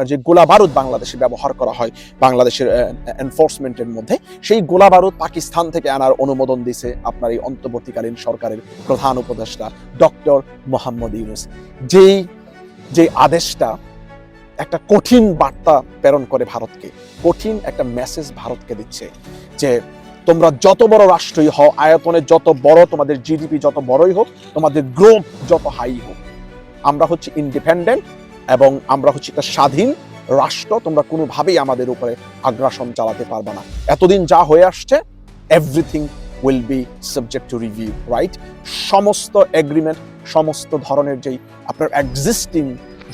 আপনার যে গোলা বারুদ বাংলাদেশে ব্যবহার করা হয়, বাংলাদেশের এনফোর্সমেন্টের মধ্যে, সেই গোলা বারুদ পাকিস্তান থেকে আনার অনুমোদন দিছে আপনার এই অন্তর্বর্তীকালীন সরকারের প্রধান উপদেষ্টা ডক্টর মোহাম্মদ ইউনুস। যেই যে আদেশটা একটা কঠিন বার্তা প্রেরণ করে ভারতকে, কঠিন একটা মেসেজ ভারতকে দিচ্ছে যে তোমরা যত বড় রাষ্ট্রই হও, আয়তনে যত বড় তোমাদের জিডিপি যত বড়ই হোক, তোমাদের গ্রোথ যত হাই হোক, আমরা হচ্ছে ইন্ডিপেন্ডেন্ট এবং আমরা হচ্ছে একটা স্বাধীন রাষ্ট্র, তোমরা কোনোভাবেই আমাদের উপরে আগ্রাসন চালাতে পারবে না। এতদিন যা হয়ে আসছে everything will be subject to review right সমস্ত এগ্রিমেন্ট সমস্ত ধরনের যেই আপনার এক্সিস্টিং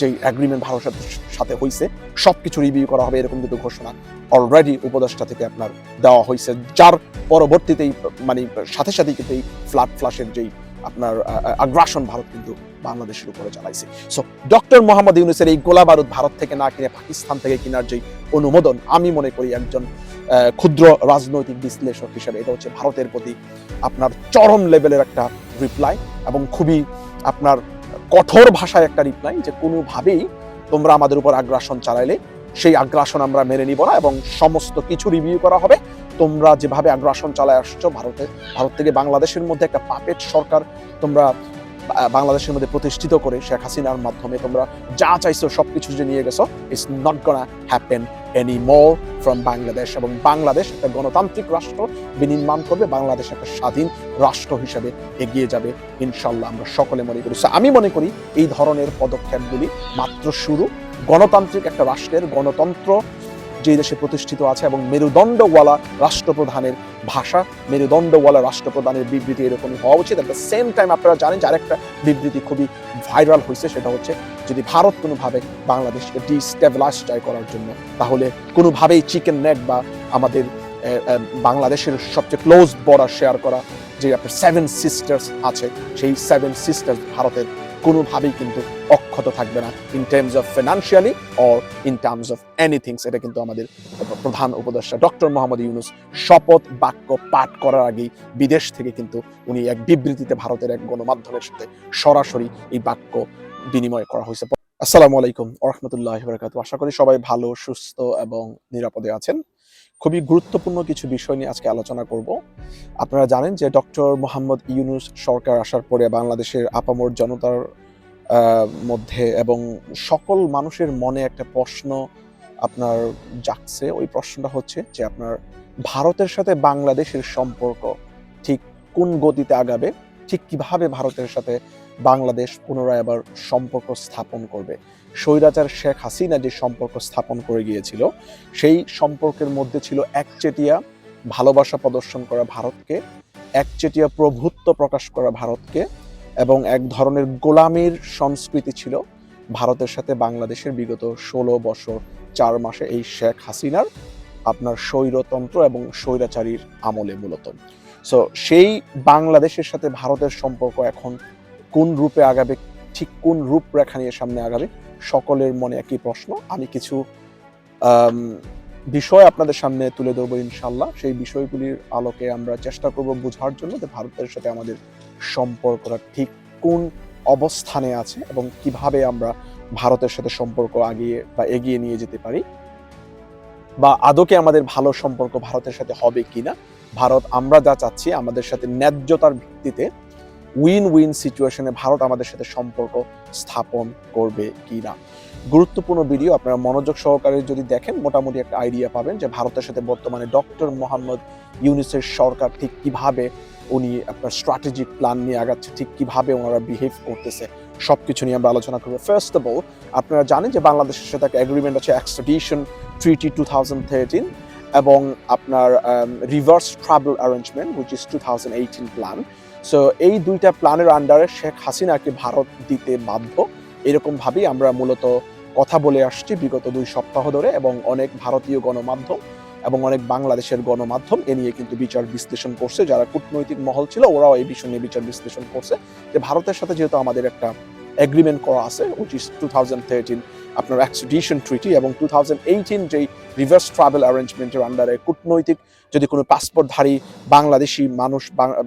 যেই এগ্রিমেন্ট ভারতের সাথে হয়েছে সব কিছু রিভিউ করা হবে, এরকম কিন্তু ঘোষণা অলরেডি উপদেষ্টা থেকে আপনার দেওয়া হয়েছে যার পরবর্তীতেই মানে সাথে সাথেই কিন্তু এই ফ্লাড ফ্লাশের যেই আপনার আগ্রাসন ভারত কিন্তু বাংলাদেশের উপরে চালাইছে। সো ডক্টর মোহাম্মদ ইউনুসের এই গোলা বারুদ ভারত থেকে না কিনে পাকিস্তান থেকে কেনার যেই অনুমোদন, আমি মনে করি একজন ক্ষুদ্র রাজনৈতিক বিশ্লেষক হিসেবে এটা হচ্ছে ভারতের প্রতি আপনার চরম লেভেলের একটা রিপ্লাই এবং খুবই আপনার কঠোর ভাষায় একটা রিপ্লাই যে কোনোভাবেই তোমরা আমাদের উপর আগ্রাসন চালাইলে সেই আগ্রাসন আমরা মেনে নিব না এবং সমস্ত কিছু রিভিউ করা হবে। তোমরা যেভাবে আগ্রাসন চালায় আসছো ভারতে, ভারত থেকে বাংলাদেশের মধ্যে একটা পাপেট সরকার তোমরা বাংলাদেশের মধ্যে প্রতিষ্ঠিত করে শেখ হাসিনার মাধ্যমে তোমরা যা চাইছো সব কিছু যে নিয়ে গেছো it's not gonna happen any more from Bangladesh এবং বাংলাদেশ একটা গণতান্ত্রিক রাষ্ট্র বিনির্মাণ করবে, বাংলাদেশ একটা স্বাধীন রাষ্ট্র হিসেবে এগিয়ে যাবে ইনশাল্লাহ আমরা সকলে মনে করি। আমি মনে করি এই ধরনের পদক্ষেপগুলি মাত্র শুরু। গণতান্ত্রিক একটা রাষ্ট্রের গণতন্ত্র যে দেশে প্রতিষ্ঠিত আছে এবং মেরুদণ্ডওয়ালা রাষ্ট্রপ্রধানের ভাষা, মেরুদণ্ডওয়ালা রাষ্ট্রপ্রধানের বিবৃতি এরকমই হওয়া উচিত। এট দ্য সেম টাইম আপনারা জানেন যে আরেকটা বিবৃতি খুবই ভাইরাল হয়েছে, সেটা হচ্ছে যদি ভারত কোনোভাবে বাংলাদেশকে ডিস্টেবিলাইজ ট্রাই করার জন্য, তাহলে কোনোভাবেই চিকেন নেট বা আমাদের বাংলাদেশের সবচেয়ে ক্লোজ বর্ডার শেয়ার করা যে আপনার সেভেন সিস্টার্স আছে, সেই সেভেন সিস্টার্স ভারতের কোনোভাবেই কিন্তু অক্ষত থাকবে না in terms of financially or in terms of anythings এটা কিন্তু আমাদের প্রধান উপদেষ্টা ডক্টর মোহাম্মদ ইউনুস শপথ বাক্য পাঠ করার আগেই বিদেশ থেকে কিন্তু উনি এক বিবৃতিতে ভারতের এক গণমাধ্যমের সাথে সরাসরি এই বাক্য বিনিময় করা হয়েছে। আসসালামু আলাইকুম রহমতুল্লাহ বরকাত আশা করি সবাই ভালো, সুস্থ এবং নিরাপদে আছেন। খুবই গুরুত্বপূর্ণ কিছু বিষয় নিয়ে আজকে আলোচনা করব। আপনারা জানেন যে ডক্টর মোহাম্মদ ইউনুস সরকার আসার পরে বাংলাদেশের আপামর জনতার মধ্যে এবং সকল মানুষের মনে একটা প্রশ্ন আপনার জাগছে। ওই প্রশ্নটা হচ্ছে যে আপনার ভারতের সাথে বাংলাদেশের সম্পর্ক ঠিক কোন গতিতে আগাবে? ঠিক কীভাবে ভারতের সাথে বাংলাদেশ পুনরায় আবার সম্পর্ক স্থাপন করবে। স্বৈরাচার শেখ হাসিনা যে সম্পর্ক স্থাপন করে গিয়েছিল, সেই সম্পর্কের মধ্যে ছিল একচেটিয়া ভালোবাসা প্রদর্শন করা ভারতকে, একচেটিয়া প্রভুত্ব প্রকাশ করা ভারতকে এবং এক ধরনের গোলামির সংস্কৃতি ছিল ভারতের সাথে বাংলাদেশের বিগত ষোলো বছর চার মাসে এই শেখ হাসিনার আপনার স্বৈরতন্ত্র এবং স্বৈরাচারীর আমলে মূলত। সো সেই বাংলাদেশের সাথে ভারতের সম্পর্ক এখন কোন রূপে আগাবে, ঠিক কোন রূপরেখা নিয়ে সামনে আগাবে, সকলের মনে একই প্রশ্ন। আমি কিছু বিষয় আপনাদের সামনে তুলে ধরবো ইনশাল্লাহ সেই বিষয়গুলির আলোকে আমরা চেষ্টা করব বোঝার জন্য যে ভারতের সাথে আমাদের সম্পর্কটা ঠিক কোন অবস্থানে আছে এবং কীভাবে আমরা ভারতের সাথে সম্পর্ক আগিয়ে বা এগিয়ে নিয়ে যেতে পারি বা আদকে আমাদের ভালো সম্পর্ক ভারতের সাথে হবে কিনা। ভারত আমরা যা চাচ্ছি আমাদের সাথে ন্যায্যতার ভিত্তিতে উইন উইন সিচুয়েশনে ভারত আমাদের সাথে সম্পর্ক স্থাপন করবে কিনা? গুরুত্বপূর্ণ ভিডিও আপনারা মনোযোগ সহকারে যদি দেখেন, মোটামুটি একটা আইডিয়া পাবেন যে ভারতের সাথে বর্তমানে ডক্টর মোহাম্মদ ইউনিসের সরকার ঠিক কীভাবে উনি আপনার স্ট্র্যাটেজিক প্ল্যান নিয়ে আগাচ্ছে, ঠিক কীভাবে ওনারা বিহেভ করতেছে সব কিছু নিয়ে আমরা আলোচনা করব। ফার্স্ট অফ অল আপনারা জানেন যে বাংলাদেশের সাথে একটা এগ্রিমেন্ট আছে extradition treaty two thousand thirteen এবং আপনার reverse travel arrangement which is two thousand eighteen plan so এই দুইটা প্ল্যানের আন্ডারে শেখ হাসিনাকে ভারত দিতে বাধ্য। এরকম ভাবেই আমরা মূলত কথা বলে আসছি বিগত দুই সপ্তাহ ধরে এবং অনেক ভারতীয় গণমাধ্যম এবং অনেক বাংলাদেশের গণমাধ্যম এ নিয়ে কিন্তু বিচার বিশ্লেষণ করছে। যারা কূটনৈতিক মহল ছিল, ওরাও এই বিষয় নিয়ে বিচার বিশ্লেষণ করছে যে ভারতের সাথে যেহেতু আমাদের একটা এগ্রিমেন্ট করা আছে which is two thousand thirteen আপনার এক্সট্রিডিশন ট্রিটি এবং টু থাউজেন্ড এইটিন যেই রিভার্স ট্রাভেল অ্যারেঞ্জমেন্টের আন্ডারে কূটনৈতিক যদি কোনো পাসপোর্টধারী বাংলাদেশি মানুষ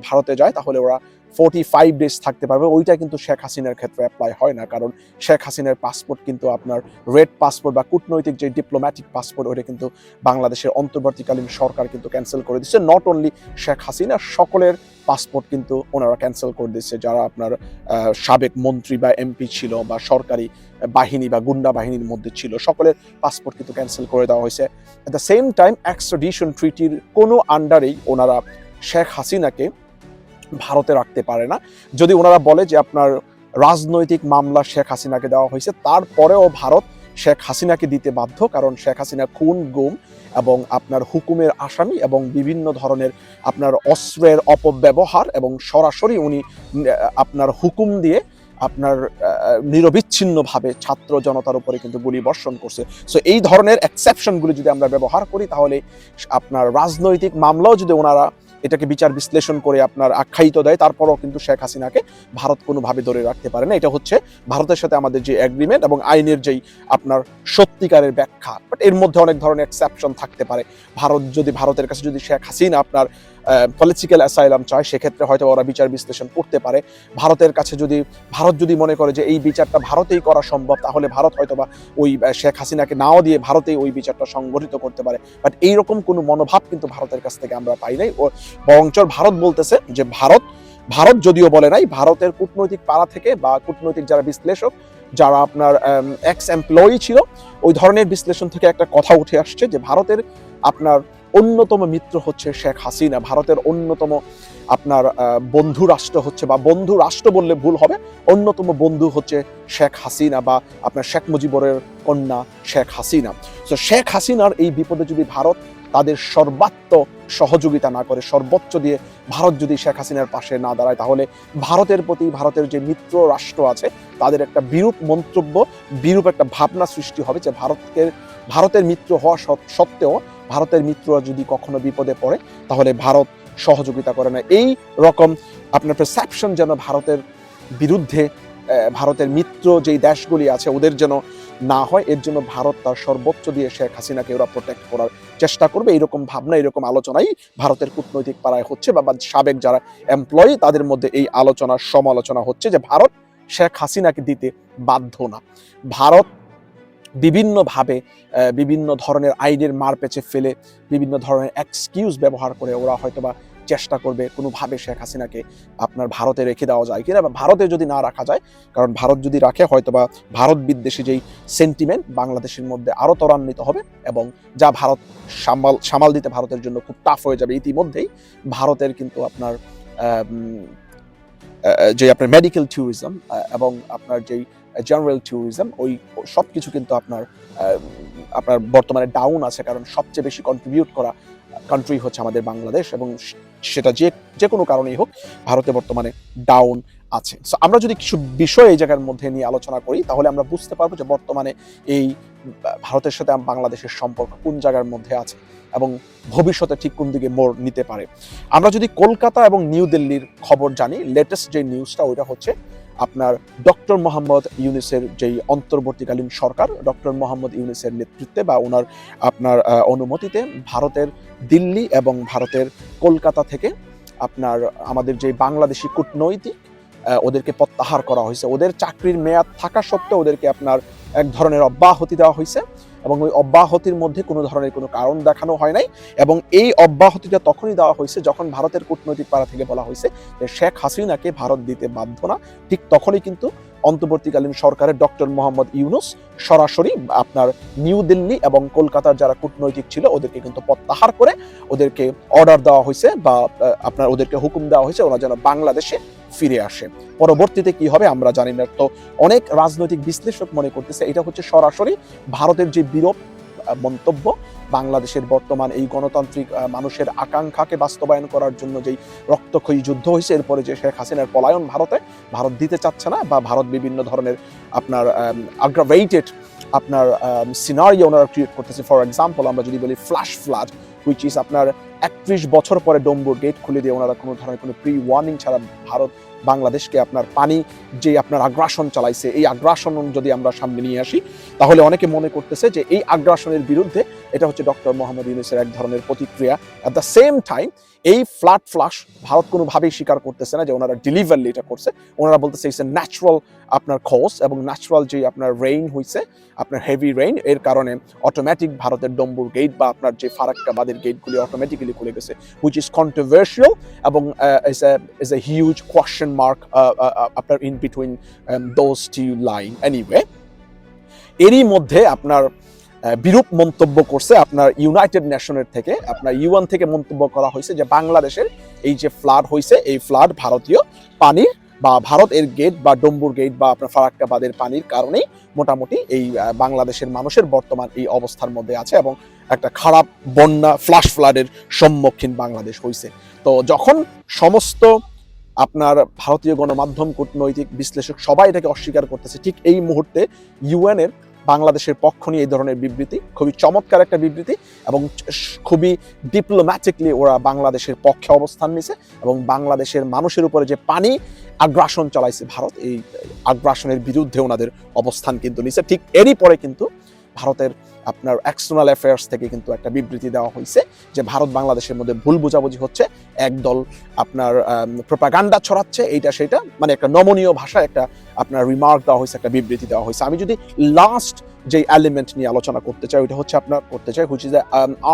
ভারতে যায়, তাহলে ওরা ফোর্টি ফাইভ ডেজ থাকতে পারবে। ওইটা কিন্তু শেখ হাসিনার ক্ষেত্রে অ্যাপ্লাই হয় না। কারণ শেখ হাসিনার পাসপোর্ট কিন্তু আপনার রেড পাসপোর্ট বা কূটনৈতিক যে ডিপ্লোম্যাটিক পাসপোর্ট ওইটা কিন্তু বাংলাদেশের অন্তর্বর্তীকালীন সরকার কিন্তু ক্যান্সেল করে দিচ্ছে। নট অনলি শেখ হাসিনা, সকলের পাসপোর্ট কিন্তু ওনারা ক্যান্সেল করে দিচ্ছে যারা আপনার সাবেক মন্ত্রী বা এমপি ছিল বা সরকারি বাহিনী বা গুন্ডা বাহিনীর মধ্যে ছিল, সকলের পাসপোর্ট কিন্তু ক্যান্সেল করে দেওয়া হয়েছে। At the same time extradition ট্রিটির কোনো আন্ডারেই ওনারা শেখ হাসিনাকে ভারতে রাখতে পারে না। যদি ওনারা বলে যে আপনার রাজনৈতিক মামলা শেখ হাসিনাকে দেওয়া হয়েছে, তারপরেও ভারত শেখ হাসিনাকে দিতে বাধ্য, কারণ শেখ হাসিনা খুন, গুম এবং আপনার হুকুমের আসামি এবং বিভিন্ন ধরনের আপনার অস্ত্রের অপব্যবহার এবং সরাসরি উনি আপনার হুকুম দিয়ে আপনার নিরবিচ্ছিন্নভাবে ছাত্র জনতার উপরে কিন্তু গুলি বর্ষণ করছে। সো এই ধরনের এক্সেপশনগুলি যদি আমরা ব্যবহার করি, তাহলে আপনার রাজনৈতিক মামলাও যদি ওনারা এটাকে বিচার বিশ্লেষণ করে আপনার আখ্যায়িত দেয়, তারপরও কিন্তু শেখ হাসিনাকে ভারত কোনোভাবে ধরে রাখতে পারে না। এটা হচ্ছে ভারতের সাথে আমাদের যে অ্যাগ্রিমেন্ট এবং আইনের যেই আপনার সত্যিকারের ব্যাখ্যা বাট এর মধ্যে অনেক ধরনের এক্সেপশন থাকতে পারে। ভারত যদি, ভারতের কাছে যদি শেখ হাসিনা আপনার পলিটিক্যাল অ্যাসাইলাম চায়, সেক্ষেত্রে হয়তো ওরা বিচার বিশ্লেষণ করতে পারে। ভারতের কাছে যদি, ভারত যদি মনে করে যে এই বিচারটা ভারতেই করা সম্ভব, তাহলে ভারত হয়তো বা ওই শেখ হাসিনাকে নাও দিয়ে ভারতেই ওই বিচারটা সংগঠিত করতে পারে। বাট এইরকম কোনো মনোভাব কিন্তু ভারতের কাছ থেকে আমরা পাই নাই। ও বরঞ্চর ভারত বলতেছে যে ভারত ভারত যদিও বলে নাই, ভারতের কূটনৈতিক পাড়া থেকে বা কূটনৈতিক যারা বিশ্লেষক, যারা আপনার এক্স এমপ্লয়ি ছিল, ওই ধরনের বিশ্লেষণ থেকে একটা কথা উঠে আসছে যে ভারতের আপনার অন্যতম মিত্র হচ্ছে শেখ হাসিনা। ভারতের অন্যতম আপনার বন্ধু রাষ্ট্র হচ্ছে বা বন্ধু রাষ্ট্র বললে ভুল হবে। অন্যতম বন্ধু হচ্ছে শেখ হাসিনা বা আপনার শেখ মুজিবরের কন্যা শেখ হাসিনা। তো শেখ হাসিনার এই বিপদে যদি ভারত তাদের সর্বাত্মক সহযোগিতা না করে সর্বোচ্চ দিয়ে ভারত যদি শেখ হাসিনার পাশে না দাঁড়ায়, তাহলে ভারতের প্রতি, ভারতের যে মিত্র রাষ্ট্র আছে, তাদের একটা বিরূপ মন্তব্য, বিরূপ একটা ভাবনা সৃষ্টি হবে যে ভারতকে ভারতের মিত্র হওয়া সত্ত্বেও ভারতের মিত্ররা যদি কখনো বিপদে পড়ে, তাহলে ভারত সহযোগিতা করে না। এই রকম আপনার পারসেপশন যেন ভারতের বিরুদ্ধে ভারতের মিত্র যেই দেশগুলি আছে, ওদের যেন না হয়, এর জন্য ভারত তার সর্বোচ্চ দিয়ে শেখ হাসিনাকে ওরা প্রোটেক্ট করার চেষ্টা করবে। এরকম ভাবনা, এরকম আলোচনাই ভারতের কূটনৈতিক পাড়ায় হচ্ছে বা সাবেক যারা এমপ্লয়ি তাদের মধ্যে এই আলোচনা, সমালোচনা হচ্ছে যে, ভারত শেখ হাসিনাকে দিতে বাধ্য না। ভারত বিভিন্নভাবে বিভিন্ন ধরনের আইনের মার পেছে ফেলে, বিভিন্ন ধরনের এক্সকিউজ ব্যবহার করে ওরা হয়তোবা চেষ্টা করবে কোনোভাবে শেখ হাসিনাকে আপনার ভারতে রেখে দেওয়া যায় কিনা বা ভারতে যদি না রাখা যায়, কারণ ভারত যদি রাখে, হয়তো বা ভারত বিদ্বেষী যেই সেন্টিমেন্ট বাংলাদেশের মধ্যে আরও ত্বরান্বিত হবে এবং যা ভারত সামাল সামাল দিতে ভারতের জন্য খুব টাফ হয়ে যাবে। ইতিমধ্যেই ভারতের কিন্তু আপনার যে আপনার মেডিকেল ট্যুরিজম এবং আপনার যেই জেনারেল ট্যুরিজম ওই সব কিছু কিন্তু আপনার আপনার বর্তমানে ডাউন আছে, কারণ সবচেয়ে বেশি কন্ট্রিবিউট করা কান্ট্রি হচ্ছে আমাদের বাংলাদেশ এবং সেটা যে যে কোনো কারণেই হোক, ভারতে বর্তমানে ডাউন আছে। সো আমরা যদি কিছু বিষয় এই জায়গার মধ্যে নিয়ে আলোচনা করি, তাহলে আমরা বুঝতে পারব যে বর্তমানে এই ভারতের সাথে বাংলাদেশের সম্পর্ক কোন জায়গার মধ্যে আছে এবং ভবিষ্যতে ঠিক কোন দিকে মোড় নিতে পারে। আমরা যদি কলকাতা এবং নিউ দিল্লির খবর জানি লেটেস্ট যে নিউজটা ওইটা হচ্ছে আপনার ডক্টর মোহাম্মদ ইউনিসের যেই অন্তর্বর্তীকালীন সরকার, ডক্টর মোহাম্মদ ইউনিসের নেতৃত্বে বা ওনার আপনার অনুমতিতে ভারতের দিল্লি এবং ভারতের কলকাতা থেকে আপনার আমাদের যে বাংলাদেশি কূটনৈতিক ওদেরকে প্রত্যাহার করা হয়েছে। ওদের চাকরির মেয়াদ থাকা সত্ত্বেও ওদেরকে আপনার এক ধরনের অব্যাহতি দেওয়া হয়েছে। এবং ওই অব্যাহতির মধ্যে কোনো ধরনের কোনো কারণ দেখানো হয় নাই। এবং এই অব্যাহতিটা তখনই দেওয়া হয়েছে যখন ভারতের কূটনৈতিক পাড়া থেকে বলা হয়েছে যে শেখ হাসিনাকে ভারত দিতে বাধ্য না। ঠিক তখনই কিন্তু অন্তর্বর্তীকালীন সরকারের ডক্টর মোহাম্মদ ইউনুস সরাসরি আপনার নিউ দিল্লি এবং কলকাতার যারা কূটনৈতিক ছিল ওদেরকে কিন্তু প্রত্যাহার করে ওদেরকে অর্ডার দেওয়া হয়েছে বা আপনার ওদেরকে হুকুম দেওয়া হয়েছে ওরা যেন বাংলাদেশে ফিরে আসে। পরবর্তীতে কি হবে আমরা জানি না। তো অনেক রাজনৈতিক বিশ্লেষক মনে করতেছে এটা হচ্ছে সরাসরি ভারতের যে আহ, মন্তব্য বাংলাদেশের বর্তমান এই গণতান্ত্রিক মানুষের আকাঙ্ক্ষাকে বাস্তবায়ন করার জন্য যেই রক্তক্ষয়ী যুদ্ধ হয়েছে এরপরে যে শেখ হাসিনার পলায়ন ভারতে ভারত দিতে চাচ্ছে না বা ভারত বিভিন্ন ধরনের আপনার আগ্রাভেটেড আপনার সিনারিও ওনারা ক্রিয়েট করতেছে। ফর এক্সাম্পল আমরা যদি বলি ফ্ল্যাশ ফ্লাড হুইচ ইজ আপনার একত্রিশ বছর পরে ডম্বুর গেট খুলে দিয়ে ওনারা কোনো ধরনের কোনো প্রি ওয়ার্নিং ছাড়া ভারত বাংলাদেশকে আপনার পানি যে আপনার আগ্রাসন চালাইছে, এই আগ্রাসন যদি আমরা সামনে নিয়ে আসি, তাহলে অনেকে মনে করতেছে যে এই আগ্রাসনের বিরুদ্ধে এটা হচ্ছে ডক্টর মোহাম্মদ ইউনুসের এক ধরনের প্রতিক্রিয়া। অ্যাট দ্য সেম টাইম এই ফ্লাড ফ্লাশ ভারত কোনোভাবেই স্বীকার করতেছে না যে ওনারা ডেলিভারলি এটা করছে। ওনারা বলতেছে ইটস এ ন্যাচারাল আপনার খোস এবং ন্যাচুরাল যে আপনার রেইন হয়েছে আপনার হেভি রেইন এর কারণে অটোমেটিক ভারতের ডম্বুর গেট বা আপনার যে ফারাক্কাবাদের গেটগুলি অটোমেটিক্যালি খুলে গেছে হুইচ ইজ কন্ট্রোভার্সিয়াল এবং is a is a huge question mark আপনার in between those two line anyway এরই মধ্যে আপনার বিরূপ মন্তব্য করছে আপনার ইউনাইটেড নেশনের থেকে, আপনার ইউএন থেকে মন্তব্য করা হয়েছে যে বাংলাদেশের এই যে ফ্লাড হয়েছে, এই ফ্লাড ভারতীয় পানির বা ভারত এর গেট বা ডম্বুর গেট বা আপনার ফারাক্কাবাদের পানির কারণেই মোটামুটি এই বাংলাদেশের মানুষের বর্তমান এই অবস্থার মধ্যে আছে এবং একটা খারাপ বন্যা ফ্লাশ ফ্লাডের সম্মুখীন বাংলাদেশ হয়েছে। তো যখন সমস্ত আপনার ভারতীয় গণমাধ্যম, কূটনৈতিক বিশ্লেষক সবাই এটাকে অস্বীকার করতেছে। ঠিক এই মুহূর্তে ইউএন এর বাংলাদেশের পক্ষ নিয়ে এই ধরনের বিবৃতি, খুবই চমৎকার একটা বিবৃতি এবং খুবই ডিপ্লোম্যাটিকলি ওরা বাংলাদেশের পক্ষে অবস্থান নিছে এবং বাংলাদেশের মানুষের উপরে যে পানি আগ্রাসন চালাইছে ভারত, এই আগ্রাসনের বিরুদ্ধে ওনাদের অবস্থান কিন্তু নিছে। ঠিক এরই পরে কিন্তু ভারতের আপনার এক্সটার্নাল অ্যাফেয়ার্স থেকে কিন্তু একটা বিবৃতি দেওয়া হয়েছে যে ভারত বাংলাদেশের মধ্যে ভুল বোঝাবুঝি হচ্ছে, একদল আপনার প্রোপাগান্ডা ছড়াচ্ছে, এইটা সেটা মানে একটা নমনীয় ভাষায় একটা আপনার রিমার্ক দেওয়া হয়েছে, একটা বিবৃতি দেওয়া হয়েছে। আমি যদি লাস্ট যে এলিমেন্ট নিয়ে আলোচনা করতে চাই, ওইটা হচ্ছে আপনার, করতে চাই হুইচ ইজ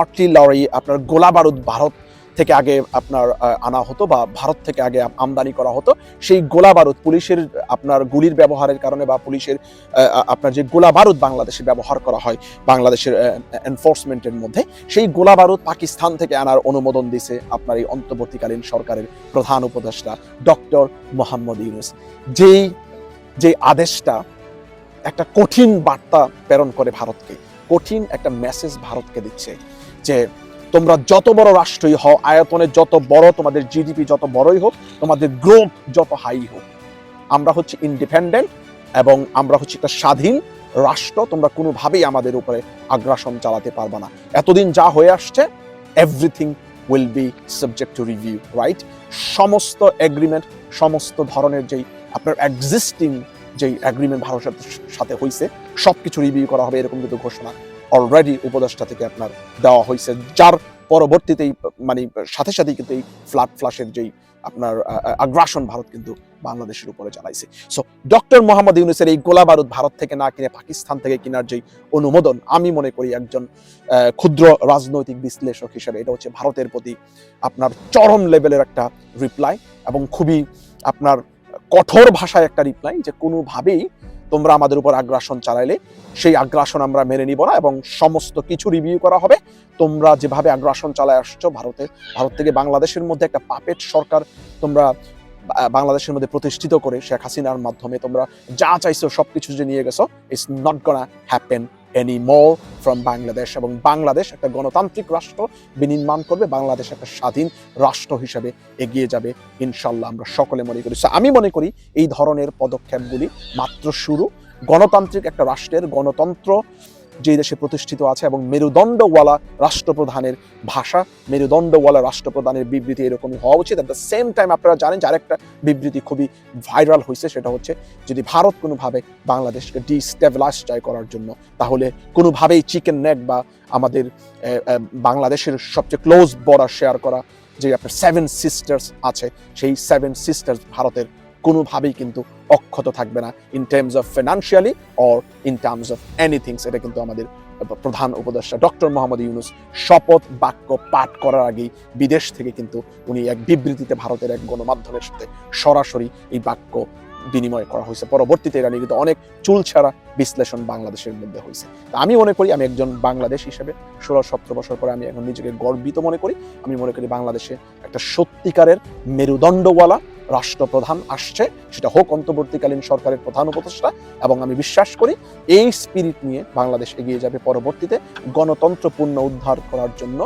আর্টিলারি আপনার গোলা বারুদ ভারত থেকে আগে আপনার আনা হতো বা ভারত থেকে আগে আমদানি করা হতো, সেই গোলা বারুদ পুলিশের, আপনার গুলির ব্যবহারের কারণে বা পুলিশের আপনার যে গোলা বারুদ বাংলাদেশে ব্যবহার করা হয়, বাংলাদেশের এনফোর্সমেন্টের মধ্যে, সেই গোলা বারুদ পাকিস্তান থেকে আনার অনুমোদন দিছে আপনার এই অন্তর্বর্তীকালীন সরকারের প্রধান উপদেষ্টা ডক্টর মোহাম্মদ ইউনুস। যেই, যে আদেশটা একটা কঠিন বার্তা প্রেরণ করে ভারতকে, কঠিন একটা মেসেজ ভারতকে দিচ্ছে যে তোমরা যত বড় রাষ্ট্রই হও, আয়তনে যত বড় তোমাদের জিডিপি যত বড়ই হোক, তোমাদের গ্রোথ যত হাই হোক। আমরা হচ্ছে ইন্ডিপেন্ডেন্ট এবং আমরা হচ্ছে একটা স্বাধীন রাষ্ট্র, তোমরা কোনোভাবেই আমাদের উপরে আগ্রাসন চালাতে পারবে না। এতদিন যা হয়ে আসছে everything will be subject to review right সমস্ত এগ্রিমেন্ট সমস্ত ধরনের যেই আপনার এক্সিস্টিং যেই এগ্রিমেন্ট ভারতের সাথে হয়েছে সব কিছু রিভিউ করা হবে, এরকম কিন্তু ঘোষণা অলরেডি উপদেষ্টা থেকে আপনার দেওয়া হয়েছে, যার পরবর্তীতেই মানে সাথে সাথেই কিন্তু এই ফ্লাড ফ্লাশের যেই আপনার আগ্রাসন ভারত কিন্তু বাংলাদেশের উপরে চালাইছে। সো ডক্টর মোহাম্মদ ইউনুসের এই গোলা বারুদ ভারত থেকে না কিনে পাকিস্তান থেকে কেনার যেই অনুমোদন, আমি মনে করি একজন ক্ষুদ্র রাজনৈতিক বিশ্লেষক হিসেবে এটা হচ্ছে ভারতের প্রতি আপনার চরম লেভেলের একটা রিপ্লাই এবং খুবই আপনার কঠোর ভাষায় একটা রিপ্লাই যে কোনোভাবেই তোমরা আমাদের উপর আগ্রাসন চালাইলে, সেই আগ্রাসন আমরা মেনে নিব না এবং সমস্ত কিছু রিভিউ করা হবে। তোমরা যেভাবে আগ্রাসন চালায় আসছো, ভারতে, ভারত থেকে বাংলাদেশের মধ্যে একটা পাপেট সরকার তোমরা বাংলাদেশের মধ্যে প্রতিষ্ঠিত করে শেখ হাসিনার মাধ্যমে তোমরা যা চাইছো সব কিছু যে নিয়ে গেছো it's not gonna happen any from Bangladesh এবং বাংলাদেশ একটা গণতান্ত্রিক রাষ্ট্র বিনির্মাণ করবে, বাংলাদেশ একটা স্বাধীন রাষ্ট্র হিসেবে এগিয়ে যাবে ইনশাল্লাহ আমরা সকলে মনে করি। আমি মনে করি এই ধরনের পদক্ষেপগুলি মাত্র শুরু। গণতান্ত্রিক একটা রাষ্ট্রের গণতন্ত্র যে দেশে প্রতিষ্ঠিত আছে এবং মেরুদণ্ডওয়ালা রাষ্ট্রপ্রধানের ভাষা, মেরুদণ্ডওয়ালা রাষ্ট্রপ্রধানের বিবৃতি এরকমই হওয়া উচিত। অ্যাট দ্য সেম টাইম আপনারা জানেন যে আরেকটা বিবৃতি খুবই ভাইরাল হয়েছে সেটা হচ্ছে যদি ভারত কোনোভাবে বাংলাদেশকে ডিস্টেবিলাইজ চায় করার জন্য, তাহলে কোনোভাবেই চিকেন নেক বা আমাদের বাংলাদেশের সবচেয়ে ক্লোজ বর্ডার শেয়ার করা যে আপনার সেভেন সিস্টার্স আছে, সেই সেভেন সিস্টার্স ভারতের কোনোভাবেই কিন্তু অক্ষত থাকবে না in terms of financially or in terms of anythings এটা কিন্তু আমাদের প্রধান উপদেষ্টা ডক্টর মোহাম্মদ ইউনুস শপথ বাক্য পাঠ করার আগেই বিদেশ থেকে কিন্তু উনি এক বিবৃতিতে ভারতের এক গণমাধ্যমের সাথে সরাসরি এই বাক্য বিনিময় করা হয়েছে। পরবর্তীতে এটা নিয়ে কিন্তু অনেক চুলছাড়া বিশ্লেষণ বাংলাদেশের মধ্যে হয়েছে। আমি মনে করি আমি একজন বাংলাদেশ হিসেবে ষোলো সতেরো বছর পরে আমি এখন নিজেকে গর্বিত মনে করি। আমি মনে করি বাংলাদেশে একটা সত্যিকারের মেরুদণ্ডওয়ালা রাষ্ট্রপ্রধান আসছে, সেটা হোক অন্তর্বর্তীকালীন সরকারের প্রধান উপদেষ্টা, এবং আমি বিশ্বাস করি এই স্পিরিট নিয়ে বাংলাদেশ এগিয়ে যাবে পরবর্তীতে গণতন্ত্র পূর্ণ উদ্ধার করার জন্য।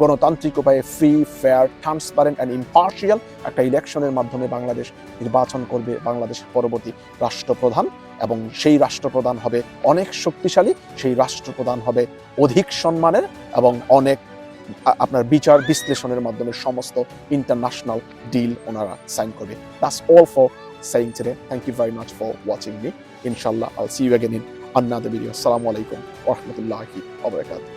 গণতান্ত্রিক উপায়ে free fair transparent and impartial একটা ইলেকশনের মাধ্যমে বাংলাদেশ নির্বাচন করবে বাংলাদেশের পরবর্তী রাষ্ট্রপ্রধান, এবং সেই রাষ্ট্রপ্রধান হবে অনেক শক্তিশালী, সেই রাষ্ট্রপ্রধান হবে অধিক সম্মানের, এবং অনেক আপনার বিচার বিশ্লেষণের মাধ্যমে সমস্ত ইন্টারন্যাশনাল ডিল ওনারা সাইন করবে। That's all for sign today thank you very much for watching me ইনশাল্লাহ আল সি ইউ অ্যাগেন ইন আন্না ভিডিও আসসালামু আলাইকুম ওরহমতুল্লাহি